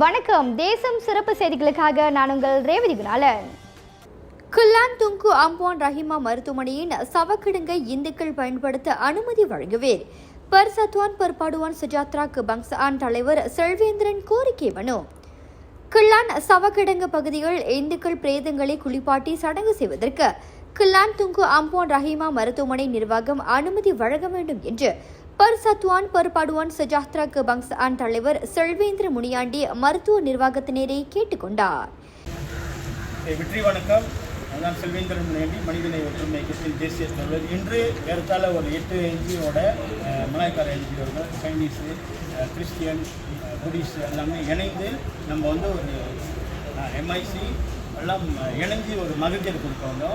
வணக்கம். தேசம் சிறப்பு செய்திகளுக்காக நான் உங்கள் Revathi Gunalan. Klang Tengku Ampuan Rahimah மருத்துவமனையின் சவக்கிடங்கை இந்துக்கள் பயன்படுத்த அனுமதி வழங்குவேர் பர் சத்வான் பர் படுவான் சுஜாத்ராக்கு பங்சான் தலைவர் செல்வேந்திரன் கோரிக்கை மனு. கிள்ளான் சவக்கிடங்கு பகுதிகள் இந்துக்கள் பிரேதங்களை குளிப்பாட்டி சடங்கு செய்வதற்கு கிள்ளான் துங்கு அம்பான் ரஹீமா மருத்துவமனை நிர்வாகம் அனுமதி வழங்க வேண்டும் என்று பர்சத்வான் சத்வான் சஜாத்ரா படுவான் தலைவர் செல்வேந்திர முனியாண்டி மருத்துவ நிர்வாகத்தினரை கேட்டுக்கொண்டார். வெற்றி வணக்கம். நான் செல்வேந்திர முனியாண்டி மனிதநேய ஒற்றுமை இயக்கத்தின் தேசிய தலைவர். இன்று ஏறத்தாழ ஒரு எட்டு என்ஜிஓட மலாய்க்கார என்ஜிஓர்கள் சைனீஸு கிறிஸ்டியன் புடிஸ்ட் எல்லாமே இணைந்து நம்ம வந்து ஒரு எம்ஐசி எல்லாம் இணைஞ்சி ஒரு மகஜர் கொடுத்தவங்க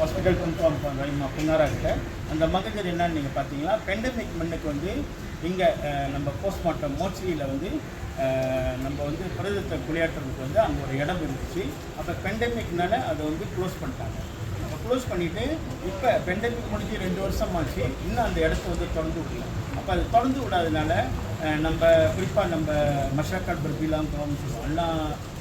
ஹாஸ்பிட்டல் கொண்டு வரைமா புங்காரா கிட்ட அந்த மகஜர் என்னன்னு நீங்கள் பார்த்தீங்கன்னா பெண்டமிக் மண்ணுக்கு வந்து இங்கே நம்ம போஸ்ட்மார்ட்டம் மோச்சரியில் வந்து நம்ம வந்து பிரதத்தை குளியாட்டுறதுக்கு வந்து அங்கே ஒரு இடம் இருந்துச்சு. அப்போ பெண்டமிக்னால அதை வந்து க்ளோஸ் பண்ணிட்டாங்க. அப்போ க்ளோஸ் பண்ணிவிட்டு இப்போ பெண்டமிக் முடிஞ்சு ரெண்டு வருஷம் ஆச்சு இன்னும் அந்த இடத்த வந்து திறந்து விடல. அப்போ அது திறந்து விடாதனால நம்ம குறிப்பாக நம்ம மஷாக்காட் பர்பிலாம் சொல்லுவோம். எல்லா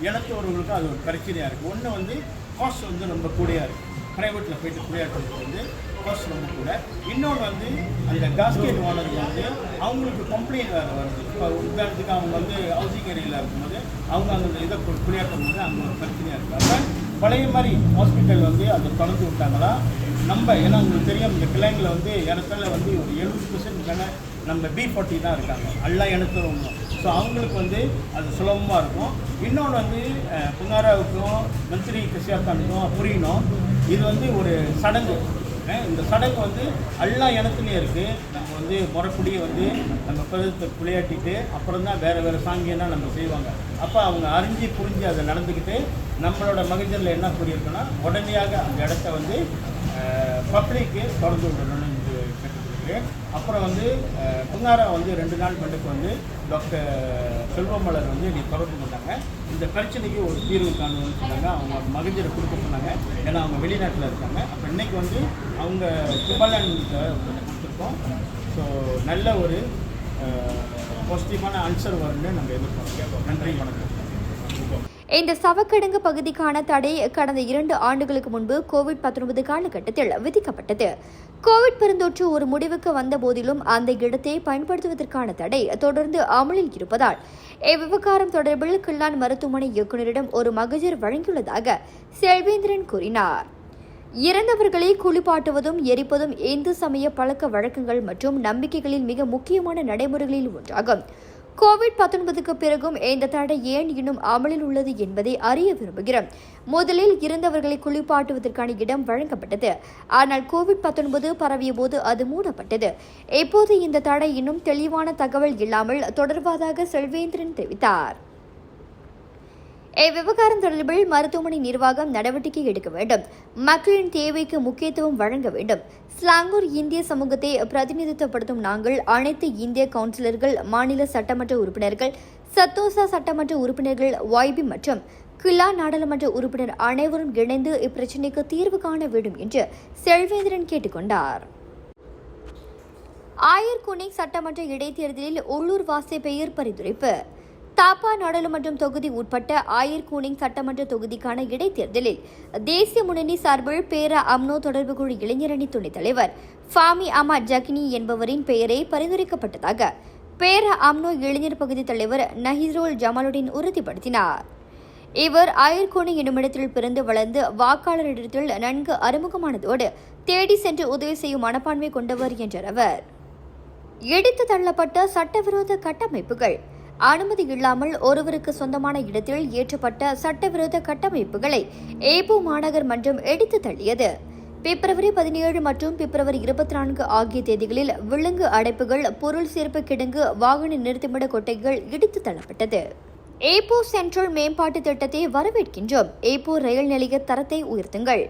இனத்தவர்களுக்கும் அது ஒரு பிரச்சனையாக இருக்குது ஒன்று வந்து காஸ்ட் வந்து ரொம்ப கூடையாக இருக்குது ப்ரைவேட்டில் போயிட்டு குடியாட்டுறதுக்கு வந்து காஸ்ட் ரொம்ப கூட. இன்னொன்று வந்து அந்த காஸ்கேட் ஓனர் வந்து அவங்களுக்கு கம்ப்ளைண்ட் வேறு வருது. இப்போ உதாரணத்துக்கு அவங்க வந்து ஹவுசிங் ஏரியாவில் இருக்கும்போது அவங்க அந்த இதை கு- குடியாட்டும் போது அங்கே ஒரு பிரச்சனையாக இருக்குது அப்போ பழைய மாதிரி ஹாஸ்பிட்டல் வந்து அதை திறந்து விட்டாங்களா? நம்ம ஏன்னா உங்களுக்கு தெரியும் இந்த கிளைங்கில் வந்து இடத்துல வந்து ஒரு எழுபது பர்சன்ட் மேலே நம்ம பி ஃபோர்ட்டி தான் இருக்காங்க. எல்லா இனத்தவங்க ஸோ அவங்களுக்கு வந்து அது சுலபமாக இருக்கும். இன்னொன்று வந்து புங்காராவுக்கும் மந்திரி கிருஷ்ணாத்தானுக்கும் புரியணும். இது வந்து ஒரு சடங்கு. இந்த சடங்கு வந்து எல்லா இனத்துலையும் இருக்குது நம்ம வந்து முறைப்படியே வந்து நம்ம பிரதத்தை குளியாட்டிட்டு அப்புறம் தான் வேறு வேறு சாங்கியெல்லாம் நம்ம செய்வாங்க. அப்போ அவங்க அறிஞ்சு புரிஞ்சு அதை நடந்துக்கிட்டு நம்மளோட மகஜரில் என்ன புரியிருக்குன்னா உடனடியாக அந்த இடத்த வந்து பப்ளிக்கு திறந்து விடணும்னு இருக்குது. அப்புறம் வந்து அஹ், புங்காரா வந்து ரெண்டு நாள் மட்டுக்கு வந்து டாக்டர் செல்வமலர் வந்து நீ தொடர்பு கொண்டாங்க இந்த பிரச்சனைக்கு ஒரு தீர்வு காணணும்னு சொன்னாங்க. அவங்க மகிழ்ச்சியை கொடுக்க சொன்னாங்க. ஏன்னா அவங்க வெளிநாட்டில் இருக்காங்க. அப்போ இன்னைக்கு வந்து அவங்க திபலன் கொடுத்துருக்கோம். ஸோ நல்ல ஒரு பாசிட்டிவான ஆன்சர் வரும்னு நம்ம எதிர்பார்க்கிறோம். நன்றி வணக்கம். இந்த சவக்கிடங்கு பகுதிக்கான தடை கடந்த இரண்டு ஆண்டுகளுக்கு முன்பு கோவிட் 19 காலகட்டத்தில் விதிக்கப்பட்டது. கோவிட் பெருந்தொற்று ஒரு முடிவுக்கு வந்த போதிலும் அந்த இடத்தை பயன்படுத்துவதற்கான தடை தொடர்ந்து அமலில் இருப்பதால் இவ்விவகாரம் தொடர்பில் கிள்ளான் மருத்துவமனை இயக்குநரிடம் ஒரு மகஜர் வழங்கியுள்ளதாக செல்வேந்திரன் கூறினார். இறந்தவர்களை குளிப்பாட்டுவதும் எரிப்பதும் இந்து சமய பழக்க வழக்கங்கள் மற்றும் நம்பிக்கைகளில் மிக முக்கியமான நடைமுறைகளில் ஒன்றாகும். கோவிட் 19க்கு பிறகும் இந்த தடை ஏன் இன்னும் அமலில் உள்ளது என்பதை அறிய விரும்புகிறோம். முதலில் இருந்தவர்களை குளிப்பாட்டுவதற்கான இடம் வழங்கப்பட்டது. ஆனால் கோவிட் 19 பரவிய போது அது மூடப்பட்டது. இப்போது இந்த தடை இன்னும் தெளிவான தகவல் இல்லாமல் தொடர்வதாக செல்வேந்திரன் தெரிவித்தார். இவ்விவகாரம் தொடர்பில் மருத்துவமனை நிர்வாகம் நடவடிக்கை எடுக்க வேண்டும். மக்களின் தேவைக்கு முக்கியத்துவம் வழங்க வேண்டும். ஸ்லாங்கூர் இந்திய சமூகத்தை பிரதிநிதித்துவப்படுத்தும் நாங்கள் அனைத்து இந்திய கவுன்சிலர்கள் மாநில சட்டமன்ற உறுப்பினர்கள் சத்தோசா சட்டமன்ற உறுப்பினர்கள் ஒய்பி மற்றும் கிலா நாடாளுமன்ற உறுப்பினர் அனைவரும் இணைந்து இப்பிரச்சினைக்கு தீர்வு காண வேண்டும் என்று செல்வேந்திரன் கேட்டுக்கொண்டார் ஆயர்குனை சட்டமன்ற இடைத்தேர்தலில் உள்ளூர் வாசி பெயர் பரிந்துரைப்பு. தாப்பா நாடாளுமன்றம் தொகுதி உட்பட்ட ஆயர்கூனிங் சட்டமன்ற தொகுதிக்கான இடைத்தேர்தலில் தேசிய முன்னணி சார்பில் பேர அம்னோ தொடர்பு குழு இளைஞரணி துணைத் தலைவர் ஃபாமி அமா ஜக்னி என்பவரின் பெயரை பரிந்துரைக்கப்பட்டதாக பேர அம்னோ இளைஞர் பகுதி தலைவர் நஹிரோல் ஜமாலுடன் உறுதிப்படுத்தினார். இவர் ஆயர்கோணி என்னுமிடத்தில் பிறந்து வளர்ந்து வாக்காளரிடத்தில் நன்கு அறிமுகமானதோடு தேடி சென்று உதவி செய்யும் மனப்பான்மை கொண்டவர் என்றார் அவர். எடுத்து தள்ளப்பட்ட சட்டவிரோத கட்டமைப்புகள் அனுமதி இல்லாமல் ஒருவருக்கு சொந்தமான இடத்தில் ஏற்றப்பட்ட சட்டவிரோத கட்டமைப்புகளை ஏபோ மாநகர் மன்றம் எடுத்து தள்ளியது. பிப்ரவரி பதினேழு மற்றும் பிப்ரவரி இருபத்தி நான்கு ஆகிய தேதிகளில் விலங்கு அடைப்புகள் பொருள் சேர்ப்பு கிடங்கு வாகன நிறுத்துமிட கொட்டைகள் இடித்து தள்ளப்பட்டது. ஏப்போ சென்ட்ரல் மேம்பாட்டு திட்டத்தை வரவேற்கின்றோம். ஏப்போ ரயில் நிலைய தரத்தை உயர்த்துங்கள்.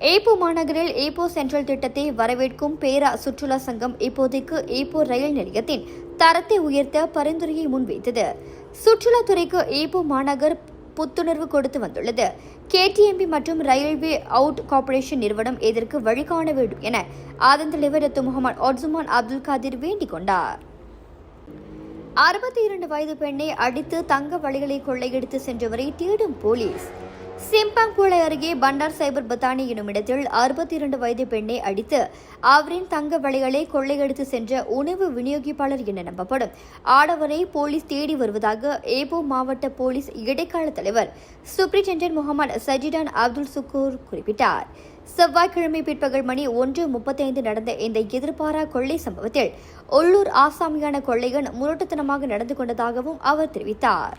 ஏப்போ மாநகரில் ஏப்போ சென்ட்ரல் திட்டத்தை வரவேற்கும் பேரா சுற்றுலா சங்கம் இப்போதைக்கு ஏப்போ ரயில் நிலையத்தின் தரத்தை உயர்த்த பரிந்துரையை முன்வைத்தது. சுற்றுலாத்துறைக்கு ஏப்போ மாநகர் புத்துணர்வு கொடுத்து வந்துள்ளது. கேடிஎம்பி மற்றும் ரயில்வே அவுட் கார்ப்பரேஷன் நிறுவனம் இதற்கு வழிகாண வேண்டும் என அதன் தலைவர் டாக்டர் முகமது ஒட்சுமான் அப்துல் காதிர் வேண்டிக் கொண்டார். அறுபத்தி இரண்டு வயது பெண்ணை அடித்து தங்க வழிகளை கொள்ளையடித்து சென்றவரை தேடும் போலீஸ். சிம்பங்கூளை அருகே பண்டார் சைபர் பத்தானி எனும் இடத்தில் அறுபத்தி இரண்டு வயது பெண்ணை அடித்து அவரின் தங்க வழிகளை கொள்ளையடித்து சென்ற உணவு விநியோகிப்பாளர் என நம்பப்படும். ஆடவரை போலீஸ் தேடி வருவதாக ஏபோ மாவட்ட போலீஸ் இடைக்கால தலைவர் சூப்ரிண்டென்டென்ட் முகமது சஜிடான் அப்துல் சுக்கூர் குறிப்பிட்டார். செவ்வாய்க்கிழமை பிற்பகல் மணி ஒன்று முப்பத்தைந்து நடந்த இந்த எதிர்பாரா கொள்ளை சம்பவத்தில் உள்ளூர் ஆசாமியான கொள்ளையன் முரட்டுத்தனமாக நடந்து கொண்டதாகவும் அவர் தெரிவித்தார்.